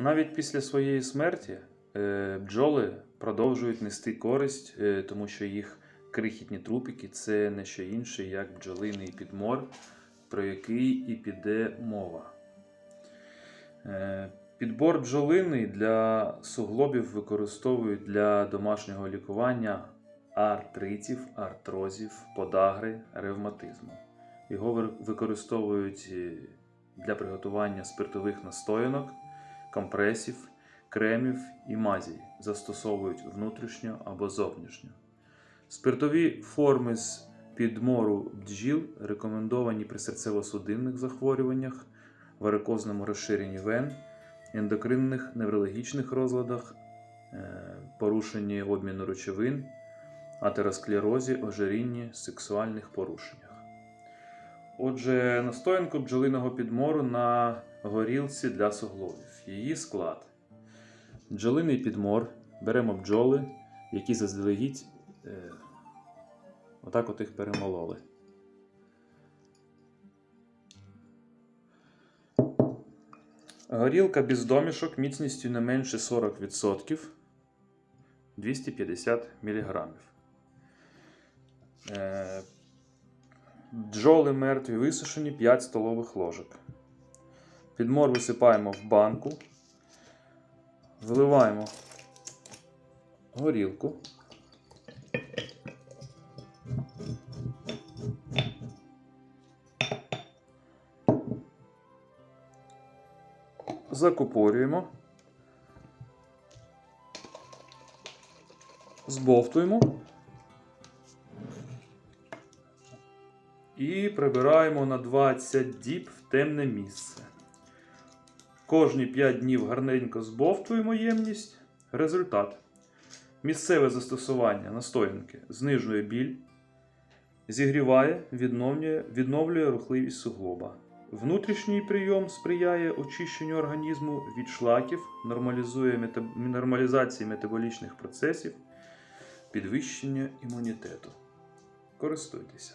Навіть після своєї смерті е, бджоли продовжують нести користь, е, тому що їх крихітні трупики це не що інше, як бджолиний підмор, про який і піде мова. Е, Підбор бджолиний для суглобів використовують для домашнього лікування артритів, артрозів, подагри, ревматизму. Його використовують для приготування спиртових настоянок, компресів, кремів і мазій. Застосовують внутрішньо або зовнішньо. Спиртові форми з підмору бджіл рекомендовані при серцево-судинних захворюваннях, варикозному розширенні вен, ендокринних неврологічних розладах, е, порушенні обміну речовин, атеросклерозі, ожирінні, сексуальних порушеннях. Отже, настоянку бджолиного підмору на горілці для суглобів. Її склад. Бджолиний підмор. Беремо бджоли, які заздалегідь е, отак от їх перемололи. Горілка без домішок міцністю не менше 40% 250 мг. Бджоли мертві висушені 5 столових ложок. Підмор висипаємо в банку. Виливаємо горілку. Закупорюємо. Збовтуємо. І прибираємо на 20 діб в темне місце. Кожні 5 днів гарненько збовтуємо ємність. Результат. Місцеве застосування настоянки знижує біль, зігріває, відновлює, відновлює рухливість суглоба. Внутрішній прийом сприяє очищенню організму від шлаків, нормалізує метаб... нормалізації метаболічних процесів, підвищення імунітету. Користуйтеся.